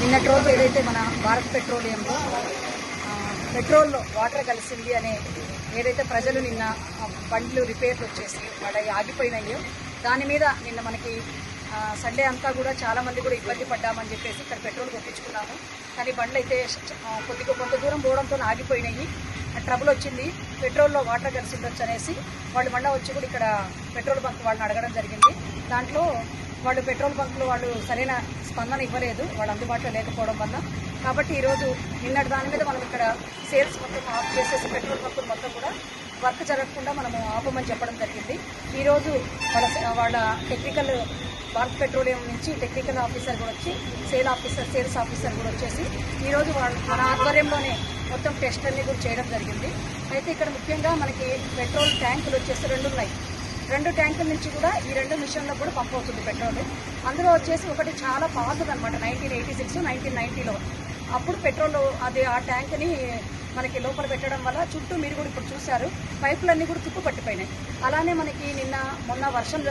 నిన్నటి రోజు ఏదైతే మన భారత్ పెట్రోలియంలో పెట్రోల్లో వాటర్ కలిసింది అనే ఏదైతే ప్రజలు నిన్న బండ్లు రిపేర్లు వచ్చేసి వాళ్ళ ఆగిపోయినాయో దాని మీద నిన్న మనకి సండే అంతా కూడా చాలామంది కూడా ఇబ్బంది పడ్డామని చెప్పేసి ఇక్కడ పెట్రోల్ కొట్టించుకున్నాము. కానీ బండ్లు అయితే కొద్దిగా కొంత దూరం పోవడంతో ఆగిపోయినాయి. ట్రబుల్ వచ్చింది. పెట్రోల్లో వాటర్ కలిసి ఉండొచ్చు అనేసి వాళ్ళు మళ్ళీ వచ్చి కూడా ఇక్కడ పెట్రోల్ బంక్ వాళ్ళని అడగడం జరిగింది. దాంట్లో వాళ్ళు పెట్రోల్ బంకులు వాళ్ళు సరైన స్పందన ఇవ్వలేదు వాళ్ళు అందుబాటులో లేకపోవడం వల్ల. కాబట్టి ఈరోజు నిన్నటి దాని మీద మనం ఇక్కడ సేల్స్ మొత్తం ఆఫ్ చేసేసి పెట్రోల్ బంకులు మొత్తం కూడా వర్క్ జరగకుండా మనము ఆపమని చెప్పడం జరిగింది. ఈరోజు వాళ్ళ వాళ్ళ టెక్నికల్ భారత్ పెట్రోలియం నుంచి టెక్నికల్ ఆఫీసర్ కూడా వచ్చి సేల్ ఆఫీసర్ సేల్స్ ఆఫీసర్ కూడా వచ్చేసి ఈరోజు వాళ్ళు మన ఆధ్వర్యంలోనే మొత్తం టెస్ట్ అన్ని కూడా చేయడం జరిగింది. అయితే ఇక్కడ ముఖ్యంగా మనకి పెట్రోల్ ట్యాంకులు వచ్చేసి రెండు ఉన్నాయి రెండు ట్యాంకుల నుంచి కూడా ఈ రెండు మిషన్లో కూడా పంప్ అవుతుంది పెట్రోల్. అందులో వచ్చేసి ఒకటి చాలా పాతది అనమాట నైన్టీన్ ఎయిటీ సిక్స్ నైన్టీన్ నైన్టీలో అప్పుడు పెట్రోల్ అది ఆ ట్యాంక్ని మనకి లోపల పెట్టడం వల్ల చుట్టూ మీరు కూడా ఇప్పుడు చూశారు పైపులన్నీ కూడా తుప్పు పట్టిపోయినాయి. అలానే మనకి నిన్న మొన్న వర్షం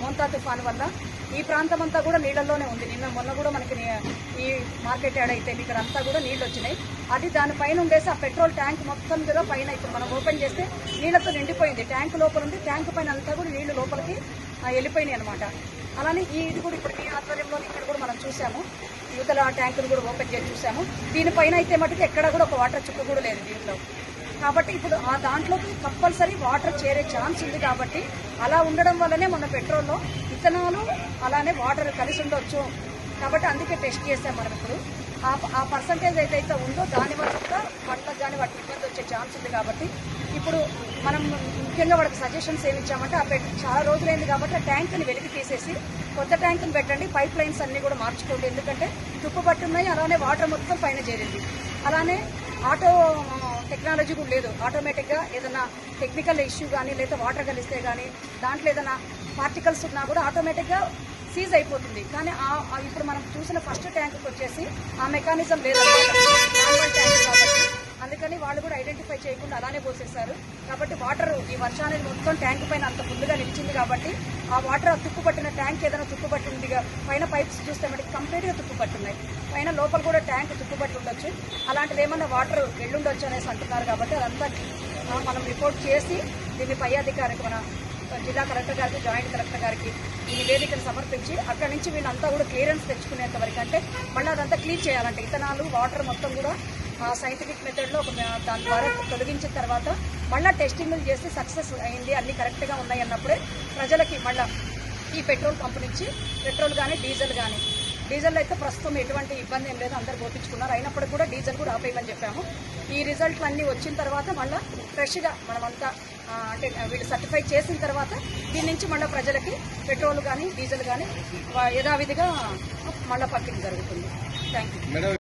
మోంతా తుఫాన్ వల్ల ఈ ప్రాంతం అంతా కూడా నీళ్ళల్లోనే ఉంది. నిన్న మొన్న కూడా మనకి నీ- ఈ మార్కెట్ యాడ్ అయితే ఇక్కడ అంతా కూడా నీళ్ళు వచ్చినాయి. అది దానిపైన ఉండేసి ఆ పెట్రోల్ ట్యాంక్ మొత్తం కూడా పైన ఇప్పుడు మనం ఓపెన్ చేస్తే నీళ్ళతో నిండిపోయింది. ట్యాంక్ లోపల ఉంది. ట్యాంక్ పైన అంతా కూడా నీళ్ళు లోపలికి వెళ్ళిపోయినాయి అనమాట అలానే ఈ ఇది కూడా ఇప్పుడు మీ ఆధ్వర్యంలో ఇక్కడ కూడా మనం చూసాము యువతల ట్యాంకులు కూడా ఓపెన్ చేసి చూసాము దీనిపైన అయితే మటుకు ఎక్కడ కూడా ఒక వాటర్ చుక్క కూడా లేదు దీంట్లో. కాబట్టి ఇప్పుడు ఆ దాంట్లోకి కంపల్సరీ వాటర్ చేరే ఛాన్స్ ఉంది కాబట్టి అలా ఉండడం వల్లనే మన పెట్రోల్లో ఇథనాలు అలానే వాటర్ కలిసి ఉండొచ్చు. కాబట్టి అందుకే టెస్ట్ చేసాం మనం ఇప్పుడు. ఆ ఆ పర్సంటేజ్ ఏదైతే ఉందో దాని వల్ల కూడా పంటలకు కానీ వాటికి ఇబ్బంది వచ్చే ఛాన్స్ ఉంది కాబట్టి ఇప్పుడు మనం ముఖ్యంగా వాళ్ళకి సజెషన్స్ ఏమి ఇచ్చామంటే ఆ పెట్ చాలా రోజులైంది కాబట్టి ఆ ట్యాంక్ని వెలికి తీసేసి కొత్త ట్యాంక్ని పెట్టండి. పైప్ లైన్స్ అన్నీ కూడా మార్చుకోండి. ఎందుకంటే తుప్పు పట్టున్నాయి అలానే వాటర్ మొత్తం పైన చేరింది. అలానే ఆటో టెక్నాలజీ కూడా లేదు. ఆటోమేటిక్గా ఏదైనా టెక్నికల్ ఇష్యూ కానీ లేదా వాటర్ కలిస్తే కానీ దాంట్లో ఏదైనా పార్టికల్స్ ఉన్నా కూడా ఆటోమేటిక్గా సీజ్ అయిపోతుంది. కానీ ఆ- ఇప్పుడు మనం చూసిన ఫస్ట్ ట్యాంక్కి వచ్చేసి ఆ మెకానిజం లేదన్నమాట ట్యాంక్ కాబట్టి. అందుకని వాళ్ళు కూడా ఐడెంటిఫై చేయకుండా అలానే పోసేశారు. కాబట్టి వాటర్ ఈ వర్షానికి మొత్తం ట్యాంక్ పైన అంత ముందుగా నిలిచింది కాబట్టి ఆ వాటర్ ఆ తుప్పు ట్యాంక్ ఏదైనా తుప్పు పైన పైప్స్ చూస్తే మనకి కంప్లీట్గా తుప్పు పట్టున్నాయి పైన లోపల కూడా ట్యాంక్ తుప్పుపట్టి ఉండొచ్చు. అలాంటిది ఏమన్నా వాటర్ వెళ్ళుండొచ్చు అనేసి అంటున్నారు కాబట్టి అదంతా మనం రిపోర్ట్ చేసి దీన్ని పై అధికారికి మన జిల్లా కలెక్టర్ గారికి జాయింట్ కలెక్టర్ గారికి ఈ నివేదికను సమర్పించి అక్కడి నుంచి వీళ్ళంతా కూడా క్లియరెన్స్ తెచ్చుకునేంత వరకు అంటే మళ్ళీ అదంతా క్లీన్ చేయాలంటే ఇథనాలు వాటర్ మొత్తం కూడా సైంటిఫిక్ మెథడ్లో ఒక దాని ద్వారా తొలగించిన తర్వాత మళ్ళీ టెస్టింగ్లు చేసి సక్సెస్ అయింది అన్ని కరెక్ట్గా ఉన్నాయి అన్నప్పుడే ప్రజలకి మళ్ళీ ఈ పెట్రోల్ పంప్ నుంచి పెట్రోల్ కానీ డీజిల్ కానీ డీజిల్ అయితే ప్రస్తుతం ఎటువంటి ఇబ్బంది ఏం లేదు అందరు పోపించుకున్నారు అయినప్పటికీ కూడా డీజిల్ కూడా ఆపేయమని చెప్పాము. ఈ రిజల్ట్లు అన్నీ వచ్చిన తర్వాత మళ్ళీ ఫ్రెష్గా మనమంతా అంటే వీళ్ళు సర్టిఫై చేసిన తర్వాత దీని నుంచి మళ్ళీ ప్రజలకి పెట్రోల్ కానీ డీజిల్ కానీ యథావిధిగా మళ్ళీ పంపిణీ జరుగుతుంది. Thank you